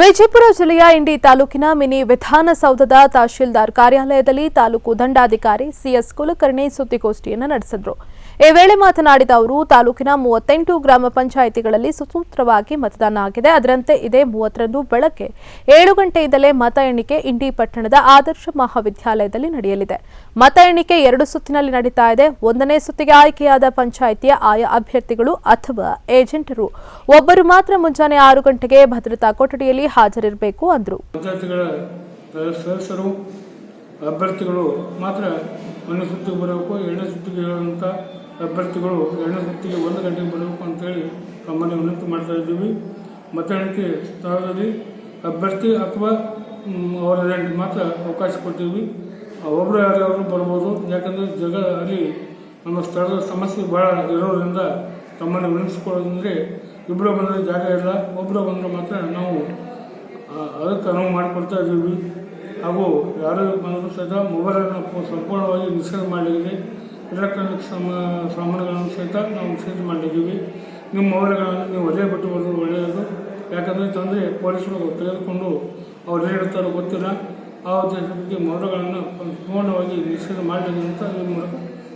ವಿಜಯಪುರ ಜಿಲ್ಲೆಯ ಇಂಡಿ ತಾಲೂಕಿನ ಮಿನಿ ವಿಧಾನಸೌಧದ ತಹಶೀಲ್ದಾರ್ ಕಾರ್ಯಾಲಯದಲ್ಲಿ ತಾಲೂಕು ದಂಡಾಧಿಕಾರಿ ಸಿಎಸ್ ಕುಲಕರ್ಣಿ ಸುದ್ದಿಗೋಷ್ಠಿಯನ್ನು ನಡೆಸಿದರು. ಈ ವೇಳೆ ಮಾತನಾಡಿದ ಅವರು, ತಾಲೂಕಿನ ಮೂವತ್ತೆಂಟು ಗ್ರಾಮ ಪಂಚಾಯಿತಿಗಳಲ್ಲಿ ಸುಸೂತ್ರವಾಗಿ ಮತದಾನ ಆಗಿದೆ. ಅದರಂತೆ ಇದೇ ಮೂವತ್ತರಂದು ಬೆಳಗ್ಗೆ ಏಳು ಗಂಟೆಯಿಂದಲೇ ಮತ ಎಣಿಕೆ ಇಂಡಿ ಪಟ್ಟಣದ ಆದರ್ಶ ಮಹಾವಿದ್ಯಾಲಯದಲ್ಲಿ ನಡೆಯಲಿದೆ. ಮತ ಎಣಿಕೆ ಎರಡು ಸುತ್ತಿನಲ್ಲಿ ನಡೀತಾ ಇದೆ. ಒಂದನೇ ಸುತ್ತಿಗೆ ಆಯ್ಕೆಯಾದ ಪಂಚಾಯಿತಿಯ ಆಯಾ ಅಭ್ಯರ್ಥಿಗಳು ಅಥವಾ ಏಜೆಂಟರು. ಒಬ್ಬರು ಮಾತ್ರ ಮುಂಜಾನೆ ಆರು ಗಂಟೆಗೆ ಭದ್ರತಾ ಕೊಠಡಿಯಲ್ಲಿ ಹಾಜರಿರಬೇಕು ಅಂದರು. ಅಭ್ಯರ್ಥಿಗಳು ಮಾತ್ರ ಒಂದು ಸುತ್ತಿಗೆ ಬರಬೇಕು, ಎರಡನೇ ಸುತ್ತಿಗೆ ಹೇಳುವಂಥ ಅಭ್ಯರ್ಥಿಗಳು ಎರಡನೇ ಸುತ್ತಿಗೆ ಒಂದು ಗಂಟೆಗೆ ಬರಬೇಕು ಅಂತೇಳಿ ತಮ್ಮಲ್ಲಿ ವಿನಂತಿ ಮಾಡ್ತಾ ಇದ್ದೀವಿ. ಮತ ಎಣಿಕೆ ಸ್ಥಳದಲ್ಲಿ ಅಭ್ಯರ್ಥಿ ಅಥವಾ ಅವರ ಮಾತ್ರ ಅವಕಾಶ ಕೊಡ್ತೀವಿ ಒಬ್ಬರು ಯಾರ್ಯಾರು ಬರ್ಬೋದು. ಯಾಕಂದರೆ ಜಗ ಅಲ್ಲಿ ನಮ್ಮ ಸ್ಥಳದ ಸಮಸ್ಯೆ ಭಾಳ ಇರೋದ್ರಿಂದ ತಮ್ಮನ್ನು ವಿನಂತಿಸ್ಕೊಳ್ಳೋದಂದರೆ ಇಬ್ಬರು ಬಂದರೆ ಜಾಗ ಇಲ್ಲ. ಒಬ್ಬರು ಬಂದರೆ ಮಾತ್ರ ನಾವು ಅದಕ್ಕೆ ಅನುವು ಮಾಡಿಕೊಡ್ತಾ ಇದ್ದೀವಿ. ಹಾಗೂ ಯಾರು ಬಂದರೂ ಸಹಿತ ಮೊಬೈಲನ್ನು ಸಂಪೂರ್ಣವಾಗಿ ನಿಷೇಧ ಮಾಡಲಿದೆ ಎಲೆಕ್ಟ್ರಾನಿಕ್ ಸಮ ಸಾಮಾನುಗಳನ್ನು ಸಹಿತ ನಾವು ಸೀಜ್ ಮಾಡಿದ್ದೀವಿ. ನಿಮ್ಮ ಮೊಬೈಲ್ಗಳನ್ನು ನೀವು ಒಲೆ ಬಿಟ್ಟು ಬರೋದು ಒಳ್ಳೆಯದು. ಯಾಕಂದರೆ ತಂದರೆ ಪೊಲೀಸರು ತೆಗೆದುಕೊಂಡು ಅವ್ರು ಹೇಳ್ತಾರೋ ಗೊತ್ತಿಲ್ಲ. ಆ ಉದ್ದೇಶಕ್ಕೆ ಮೊಬೈಲ್ಗಳನ್ನು ಸಂಪೂರ್ಣವಾಗಿ ನಿಷೇಧ ಮಾಡಲಿದೆ ಅಂತ ನಿಮ್ಮ ಮೂಲಕ